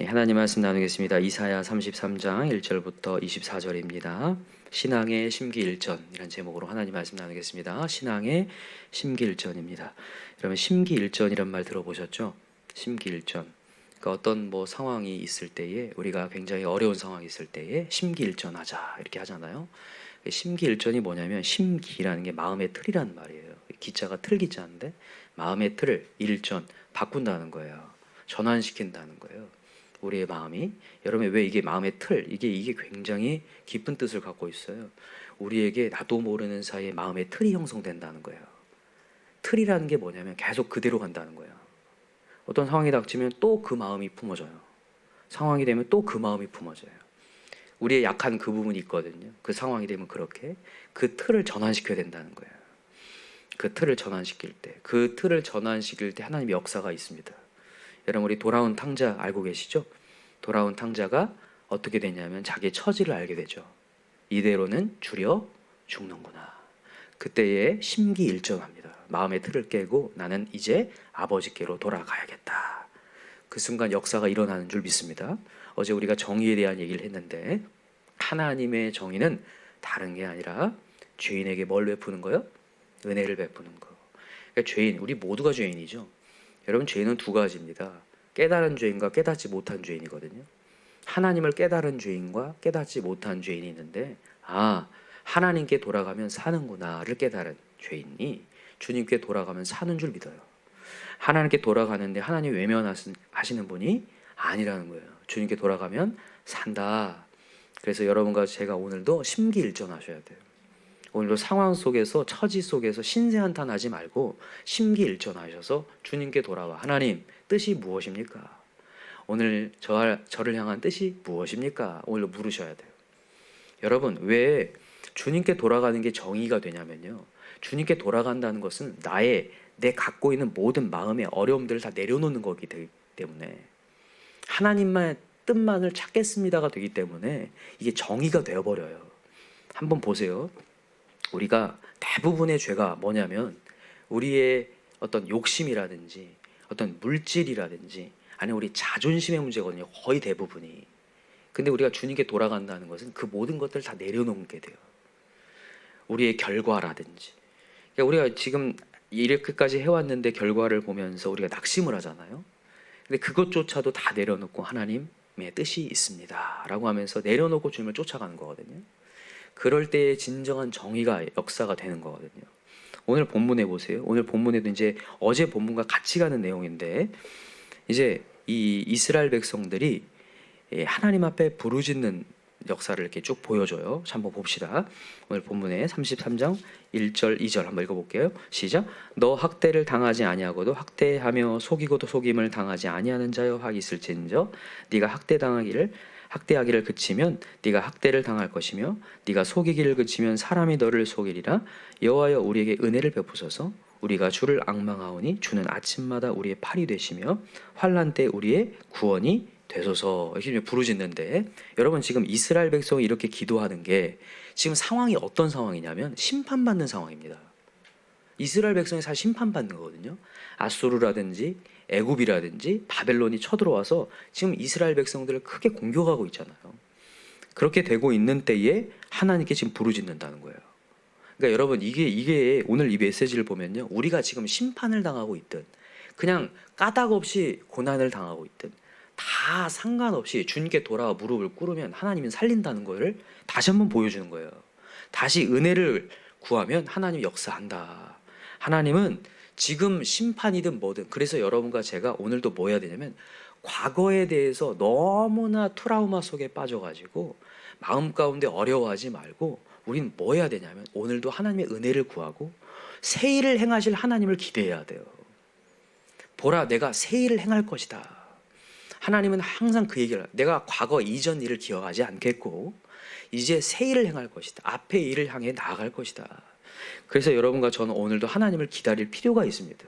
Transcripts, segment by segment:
네, 하나님 말씀 나누겠습니다. 이사야 33장 1절부터 24절입니다. 신앙의 심기일전이라는 제목으로 하나님 말씀 나누겠습니다. 신앙의 심기일전입니다. 여러분 심기일전이란 말 들어보셨죠? 심기일전. 그러니까 어떤 뭐 상황이 있을 때에 우리가 굉장히 어려운 상황이 있을 때에 심기일전하자 이렇게 하잖아요. 심기일전이 뭐냐면 심기라는 게 마음의 틀이라는 말이에요. 기자가 틀 기자인데 마음의 틀을 일전 바꾼다는 거예요. 전환시킨다는 거예요. 우리의 마음이 여러분 왜 이게 마음의 틀 이게 이게 굉장히 깊은 뜻을 갖고 있어요. 우리에게 나도 모르는 사이에 마음의 틀이 형성된다는 거예요. 틀이라는 게 뭐냐면 계속 그대로 간다는 거예요. 어떤 상황이 닥치면 또 그 마음이 품어져요. 상황이 되면 또 그 마음이 품어져요. 우리의 약한 그 부분이 있거든요. 그 상황이 되면 그렇게 그 틀을 전환시켜야 된다는 거예요. 그 틀을 전환시킬 때, 그 틀을 전환시킬 때 하나님의 역사가 있습니다. 여러분 우리 돌아온 탕자 알고 계시죠? 돌아온 탕자가 어떻게 되냐면 자기의 처지를 알게 되죠. 이대로는 줄여 죽는구나. 그때에 심기일전합니다. 마음의 틀을 깨고 나는 이제 아버지께로 돌아가야겠다. 그 순간 역사가 일어나는 줄 믿습니다. 어제 우리가 정의에 대한 얘기를 했는데 하나님의 정의는 다른 게 아니라 죄인에게 뭘 베푸는 거요? 은혜를 베푸는 거. 그러니까 죄인, 우리 모두가 죄인이죠. 여러분 죄인은 두 가지입니다. 깨달은 죄인과 깨닫지 못한 죄인이거든요. 하나님을 깨달은 죄인과 깨닫지 못한 죄인이 있는데 아 하나님께 돌아가면 사는구나를 깨달은 죄인이 주님께 돌아가면 사는 줄 믿어요. 하나님께 돌아가는데 하나님 외면하시는 분이 아니라는 거예요. 주님께 돌아가면 산다. 그래서 여러분과 제가 오늘도 심기일전하셔야 돼요. 오늘도 상황 속에서 처지 속에서 신세한탄하지 말고 심기일전하셔서 주님께 돌아와 하나님 뜻이 무엇입니까? 오늘 저, 저를 향한 뜻이 무엇입니까? 오늘도 물으셔야 돼요. 여러분 왜 주님께 돌아가는 게 정의가 되냐면요. 주님께 돌아간다는 것은 나의 내 갖고 있는 모든 마음의 어려움들을 다 내려놓는 거기 때문에 하나님만 뜻만을 찾겠습니다가 되기 때문에 이게 정의가 되어버려요. 한번 보세요. 우리가 대부분의 죄가 뭐냐면 우리의 어떤 욕심이라든지 어떤 물질이라든지 아니면 우리 자존심의 문제거든요. 거의 대부분이. 근데 우리가 주님께 돌아간다는 것은 그 모든 것들을 다 내려놓게 돼요. 우리의 결과라든지. 그러니까 우리가 지금 이렇게까지 해왔는데 결과를 보면서 우리가 낙심을 하잖아요. 근데 그것조차도 다 내려놓고 하나님의 뜻이 있습니다. 라고 하면서 내려놓고 주님을 쫓아가는 거거든요. 그럴 때의 진정한 정의가 역사가 되는 거거든요. 오늘 본문에 보세요. 오늘 본문에도 이제 어제 본문과 같이 가는 내용인데 이제 이 이스라엘 백성들이 예, 하나님 앞에 부르짖는 역사를 이렇게 쭉 보여줘요. 자, 한번 봅시다. 오늘 본문에 33장 1절 2절 한번 읽어볼게요. 시작. 너 학대를 당하지 아니하고도 학대하며 속이고도 속임을 당하지 아니하는 자여 학 있을진저 네가 학대 당하기를 학대하기를 그치면 네가 학대를 당할 것이며 네가 속이기를 그치면 사람이 너를 속이리라 여호와여 우리에게 은혜를 베푸소서 우리가 주를 악망하오니 주는 아침마다 우리의 팔이 되시며 환란 때 우리의 구원이 되소서 이렇게 부르짖는데 여러분 지금 이스라엘 백성이 이렇게 기도하는 게 지금 상황이 어떤 상황이냐면 심판받는 상황입니다. 이스라엘 백성이 사실 심판받는 거거든요. 아수르라든지 애굽이라든지 바벨론이 쳐들어와서 지금 이스라엘 백성들을 크게 공격하고 있잖아요. 그렇게 되고 있는 때에 하나님께 지금 부르짖는다는 거예요. 그러니까 여러분 이게 이게 오늘 이 메시지를 보면요. 우리가 지금 심판을 당하고 있든 그냥 까닭 없이 고난을 당하고 있든 다 상관없이 주님께 돌아와 무릎을 꿇으면 하나님은 살린다는 거를 다시 한번 보여주는 거예요. 다시 은혜를 구하면 하나님 역사한다. 하나님은 지금 심판이든 뭐든 그래서 여러분과 제가 오늘도 뭐 해야 되냐면 과거에 대해서 너무나 트라우마 속에 빠져가지고 마음 가운데 어려워하지 말고 우리는 뭐 해야 되냐면 오늘도 하나님의 은혜를 구하고 새 일을 행하실 하나님을 기대해야 돼요. 보라 내가 새 일을 행할 것이다. 하나님은 항상 그 얘기를 내가 과거 이전 일을 기억하지 않겠고 이제 새 일을 행할 것이다. 앞의 일을 향해 나아갈 것이다. 그래서 여러분과 저는 오늘도 하나님을 기다릴 필요가 있습니다.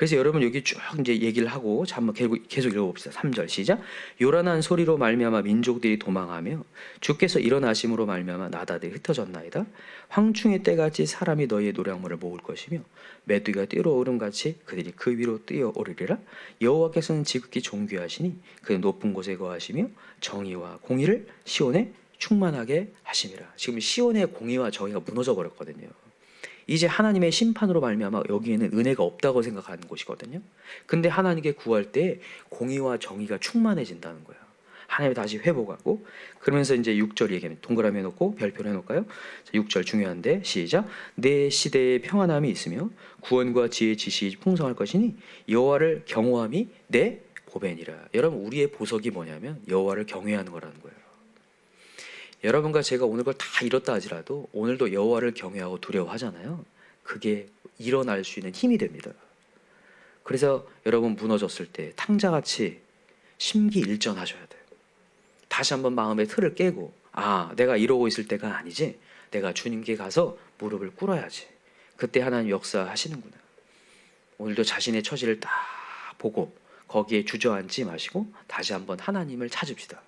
그래서 여러분 여기 쭉 이제 얘기를 하고 계속, 계속 읽어봅시다. 3절 시작. 요란한 소리로 말미암아 민족들이 도망하며 주께서 일어나심으로 말미암아 나다들이 흩어졌나이다. 황충의 때같이 사람이 너희의 노량물을 모을 것이며 메뚜기가 뛰어오름 같이 그들이 그 위로 뛰어오르리라. 여호와께서는 지극히 존귀하시니 그 높은 곳에 거하시며 정의와 공의를 시온에 충만하게 하심이라. 지금 시온의 공의와 정의가 무너져 버렸거든요. 이제 하나님의 심판으로 말미암아 여기에는 은혜가 없다고 생각하는 곳이거든요. 근데 하나님께 구할 때 공의와 정의가 충만해진다는 거예요. 하나님 다시 회복하고 그러면서 이제 6절 얘기하면 동그라미 해놓고 별표를 해놓을까요? 자, 6절 중요한데 시작 내 시대에 평안함이 있으며 구원과 지혜 지식이 풍성할 것이니 여호와를 경호함이 내 보배니라. 여러분 우리의 보석이 뭐냐면 여호와를 경외하는 거라는 거예요. 여러분과 제가 오늘 걸 다 잃었다 하지라도 오늘도 여호와를 경외하고 두려워하잖아요. 그게 일어날 수 있는 힘이 됩니다. 그래서 여러분 무너졌을 때 탕자같이 심기일전하셔야 돼요. 다시 한번 마음의 틀을 깨고 아 내가 이러고 있을 때가 아니지. 내가 주님께 가서 무릎을 꿇어야지. 그때 하나님 역사하시는구나. 오늘도 자신의 처지를 딱 보고 거기에 주저앉지 마시고 다시 한번 하나님을 찾읍시다.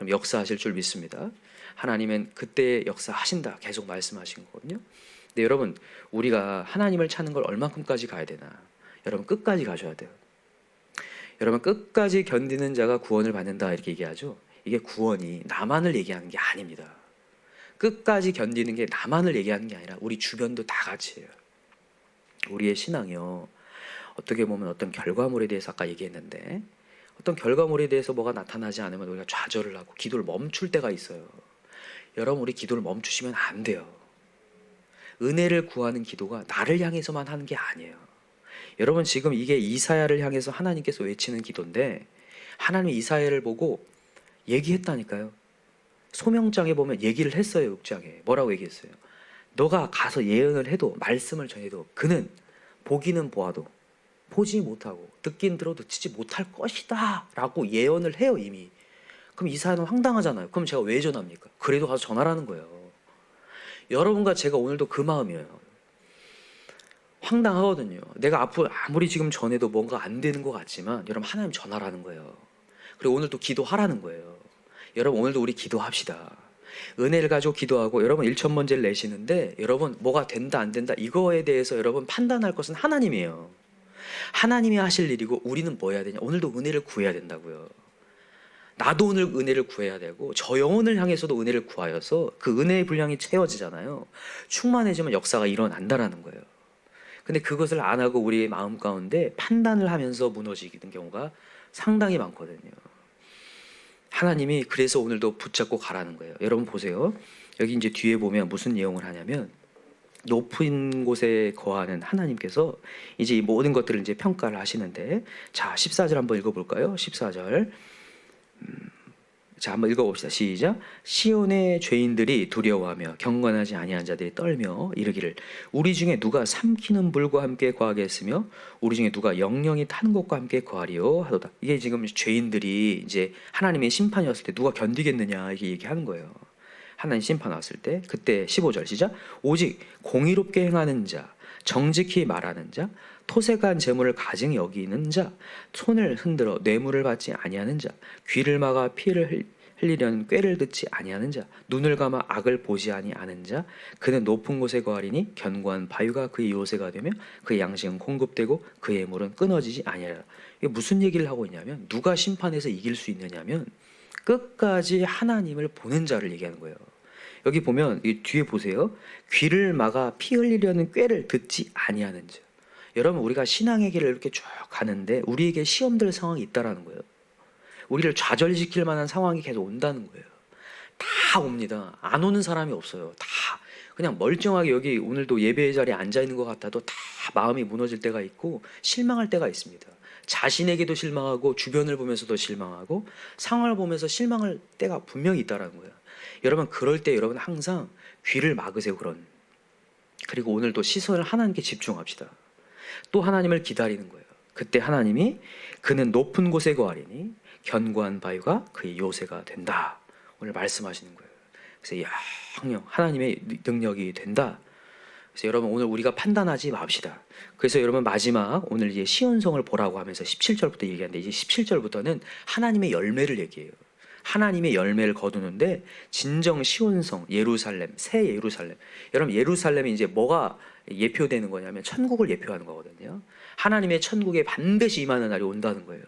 그럼 역사하실 줄 믿습니다. 하나님은 그때 역사하신다 계속 말씀하신 거거든요. 근데 여러분 우리가 하나님을 찾는 걸 얼만큼까지 가야 되나? 여러분 끝까지 가셔야 돼요. 여러분 끝까지 견디는 자가 구원을 받는다 이렇게 얘기하죠. 이게 구원이 나만을 얘기하는 게 아닙니다. 끝까지 견디는 게 나만을 얘기하는 게 아니라 우리 주변도 다 같이예요. 우리의 신앙이요. 어떻게 보면 어떤 결과물에 대해서 아까 얘기했는데 어떤 결과물에 대해서 뭐가 나타나지 않으면 우리가 좌절을 하고 기도를 멈출 때가 있어요. 여러분 우리 기도를 멈추시면 안 돼요. 은혜를 구하는 기도가 나를 향해서만 하는 게 아니에요. 여러분 지금 이게 이사야를 향해서 하나님께서 외치는 기도인데 하나님 이사야를 보고 얘기했다니까요. 소명장에 보면 얘기를 했어요. 6장에. 뭐라고 얘기했어요? 너가 가서 예언을 해도 말씀을 전해도 그는 보기는 보아도 보지 못하고 듣긴 들어도 듣지 못할 것이다 라고 예언을 해요 이미. 그럼 이사야는 황당하잖아요. 그럼 제가 왜 전합니까? 그래도 가서 전하라는 거예요. 여러분과 제가 오늘도 그 마음이에요. 황당하거든요. 내가 앞으로 아무리 지금 전해도 뭔가 안 되는 것 같지만 여러분 하나님 전하라는 거예요. 그리고 오늘 또 기도하라는 거예요. 여러분 오늘도 우리 기도합시다. 은혜를 가지고 기도하고 여러분 일천번제를 내시는데 여러분 뭐가 된다 안 된다 이거에 대해서 여러분 판단할 것은 하나님이에요 하나님이 하실 일이고 우리는 뭐 해야 되냐? 오늘도 은혜를 구해야 된다고요. 나도 오늘 은혜를 구해야 되고 저 영혼을 향해서도 은혜를 구하여서 그 은혜의 분량이 채워지잖아요. 충만해지면 역사가 일어난다라는 거예요. 근데 그것을 안 하고 우리의 마음 가운데 판단을 하면서 무너지는 경우가 상당히 많거든요. 하나님이 그래서 오늘도 붙잡고 가라는 거예요. 여러분 보세요. 여기 이제 뒤에 보면 무슨 내용을 하냐면 높은 곳에 거하는 하나님께서 이제 이 모든 것들을 이제 평가를 하시는데 자 14절 한번 읽어볼까요? 14절. 음, 자 한번 읽어봅시다. 시작. 시온의 죄인들이 두려워하며 경건하지 아니한 자들이 떨며 이르기를 우리 중에 누가 삼키는 불과 함께 거하겠으며 우리 중에 누가 영영이 타는 것과 함께 거하리요? 하도다. 이게 지금 죄인들이 이제 하나님의 심판이었을 때 누가 견디겠느냐 이렇게 얘기하는 거예요 하나님 심판 왔을 때 그때 15절 시작. 오직 공의롭게 행하는 자 정직히 말하는 자 토색한 재물을 가증 여기는 자 손을 흔들어 뇌물을 받지 아니하는 자 귀를 막아 피를 흘리려는 꾀를 듣지 아니하는 자 눈을 감아 악을 보지 아니하는 자 그는 높은 곳에 거하리니 견고한 바위가 그의 요새가 되며 그의 양식은 공급되고 그의 물은 끊어지지 아니하리라. 이게 무슨 얘기를 하고 있냐면 누가 심판해서 이길 수 있느냐면 끝까지 하나님을 보는 자를 얘기하는 거예요. 여기 보면 이 뒤에 보세요. 귀를 막아 피 흘리려는 꾀를 듣지 아니하는 자. 여러분 우리가 신앙의 길을 이렇게 쭉 가는데 우리에게 시험될 상황이 있다라는 거예요. 우리를 좌절시킬 만한 상황이 계속 온다는 거예요. 다 옵니다. 안 오는 사람이 없어요. 다 그냥 멀쩡하게 여기 오늘도 예배의 자리에 앉아 있는 것 같아도 다 마음이 무너질 때가 있고 실망할 때가 있습니다. 자신에게도 실망하고 주변을 보면서도 실망하고 상황을 보면서 실망할 때가 분명히 있다라는 거예요. 여러분 그럴 때 여러분 항상 귀를 막으세요 그런. 그리고 오늘도 시선을 하나님께 집중합시다. 또 하나님을 기다리는 거예요. 그때 하나님이 그는 높은 곳에 거하리니 견고한 바위가 그의 요새가 된다. 오늘 말씀하시는 거예요. 그래서 야, 하나님의 능력이 된다. 그래서 여러분 오늘 우리가 판단하지 맙시다. 그래서 여러분 마지막 오늘 이제 시온성을 보라고 하면서 17절부터 얘기하는데 이제 17절부터는 하나님의 열매를 얘기해요. 하나님의 열매를 거두는데 진정 시온성 예루살렘 새 예루살렘 여러분 예루살렘이 이제 뭐가 예표되는 거냐면 천국을 예표하는 거거든요. 하나님의 천국에 반드시 임하는 날이 온다는 거예요.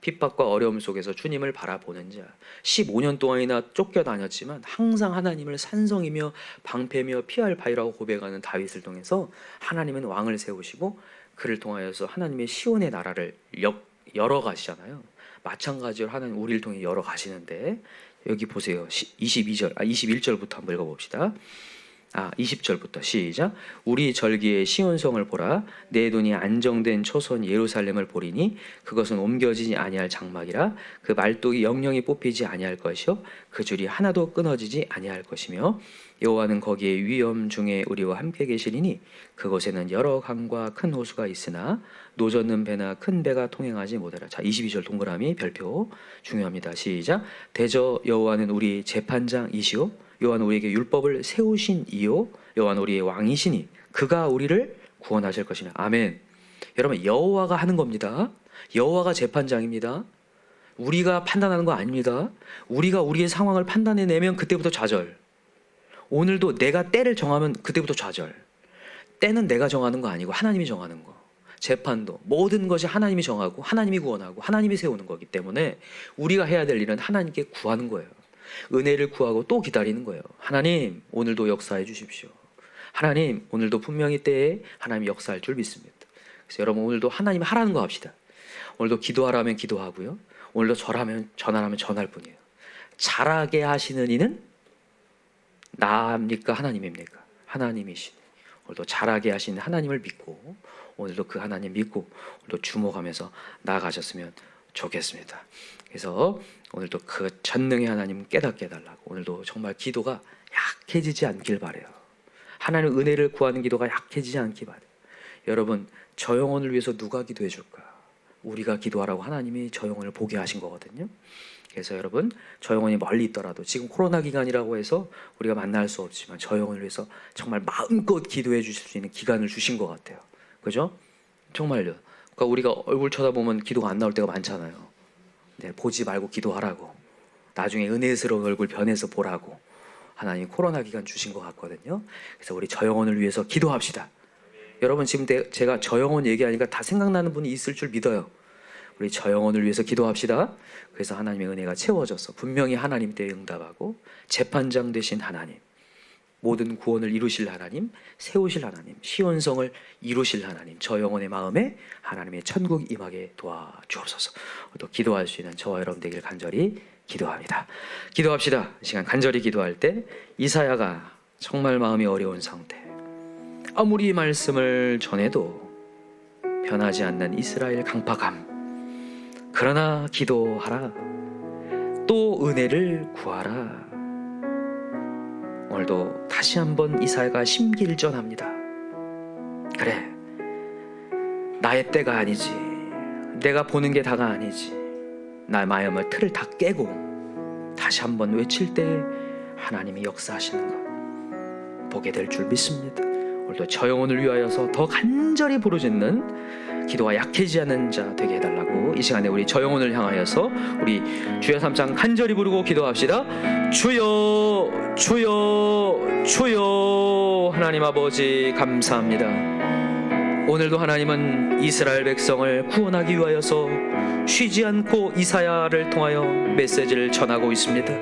핍박과 어려움 속에서 주님을 바라보는 자 15년 동안이나 쫓겨다녔지만 항상 하나님을 산성이며 방패며 피할 바위라고 고백하는 다윗을 통해서 하나님은 왕을 세우시고 그를 통하여서 하나님의 시온의 나라를 역, 열어 가시잖아요. 마찬가지로 하나님 우리를 통해 열어 가시는데 여기 보세요. 22절 아 21절부터 한번 읽어 봅시다. 아 20절부터 시작. 우리 절기의 시온성을 보라. 내 돈이 안정된 초선 예루살렘을 보리니 그것은 옮겨지지 아니할 장막이라. 그 말뚝이 영영이 뽑히지 아니할 것이요. 그 줄이 하나도 끊어지지 아니할 것이며 여호와는 거기에 위엄 중에 우리와 함께 계시리니 그곳에는 여러 강과 큰 호수가 있으나 노젓는 배나 큰 배가 통행하지 못하라. 자 22절 동그라미 별표 중요합니다. 시작. 대저 여호와는 우리 재판장이시오 여호와는 우리에게 율법을 세우신 이요 여호와는 우리의 왕이시니 그가 우리를 구원하실 것이냐 아멘. 여러분 여호와가 하는 겁니다. 여호와가 재판장입니다. 우리가 판단하는 거 아닙니다. 우리가 우리의 상황을 판단해 내면 그때부터 좌절. 오늘도 내가 때를 정하면 그때부터 좌절. 때는 내가 정하는 거 아니고 하나님이 정하는 거. 재판도 모든 것이 하나님이 정하고 하나님이 구원하고 하나님이 세우는 거기 때문에 우리가 해야 될 일은 하나님께 구하는 거예요. 은혜를 구하고 또 기다리는 거예요. 하나님, 오늘도 역사해 주십시오. 하나님, 오늘도 분명히 때에 하나님 역사할 줄 믿습니다. 그래서 여러분 오늘도 하나님 하라는 거 합시다. 오늘도 기도하라면 기도하고요. 오늘도 절하면 전하라면 전할 뿐이에요. 잘하게 하시는 이는 나입니까? 하나님입니까? 하나님이시니. 오늘도 잘하게 하시는 하나님을 믿고 오늘도 그 하나님 믿고 오늘도 주목하면서 나아가셨으면 좋겠습니다. 그래서 오늘도 그 전능의 하나님 깨닫게 해달라고 오늘도 정말 기도가 약해지지 않길 바래요. 하나님 은혜를 구하는 기도가 약해지지 않기 바래요. 여러분 저 영혼을 위해서 누가 기도해 줄까? 우리가 기도하라고 하나님이 저 영혼을 보게 하신 거거든요. 그래서 여러분 저 영혼이 멀리 있더라도 지금 코로나 기간이라고 해서 우리가 만날 수 없지만 저 영혼을 위해서 정말 마음껏 기도해 주실 수 있는 기간을 주신 것 같아요. 그죠? 정말요. 그러니까 우리가 얼굴 쳐다보면 기도가 안 나올 때가 많잖아요. 네, 보지 말고 기도하라고. 나중에 은혜스러운 얼굴 변해서 보라고. 하나님 코로나 기간 주신 것 같거든요. 그래서 우리 저 영혼을 위해서 기도합시다. 여러분 지금 대- 제가 저 영혼 얘기하니까 다 생각나는 분이 있을 줄 믿어요. 우리 저 영혼을 위해서 기도합시다. 그래서 하나님의 은혜가 채워져서 분명히 하나님 때에 응답하고 재판장 되신 하나님, 모든 구원을 이루실 하나님, 세우실 하나님, 시온성을 이루실 하나님, 저 영혼의 마음에 하나님의 천국 임하게 도와 주옵소서. 또 기도할 수 있는 저와 여러분 되길 간절히 기도합니다. 기도합시다. 이 시간 간절히 기도할 때 이사야가 정말 마음이 어려운 상태. 아무리 말씀을 전해도 변하지 않는 이스라엘 강팍함. 그러나 기도하라. 또 은혜를 구하라. 오늘도 다시 한번 이사야가 심기일전합니다. 그래, 나의 때가 아니지. 내가 보는 게 다가 아니지. 나의 마음을 틀을 다 깨고 다시 한번 외칠 때 하나님이 역사하시는 것 보게 될 줄 믿습니다. 오늘도 저 영혼을 위하여서 더 간절히 부르짖는 기도가 약해지지 않는 자 되게 해달라고 이 시간에 우리 저 영혼을 향하여서 우리 주여 삼장 간절히 부르고 기도합시다. 주여 주여 주여 하나님 아버지 감사합니다. 오늘도 하나님은 이스라엘 백성을 구원하기 위하여서 쉬지 않고 이사야를 통하여 메시지를 전하고 있습니다.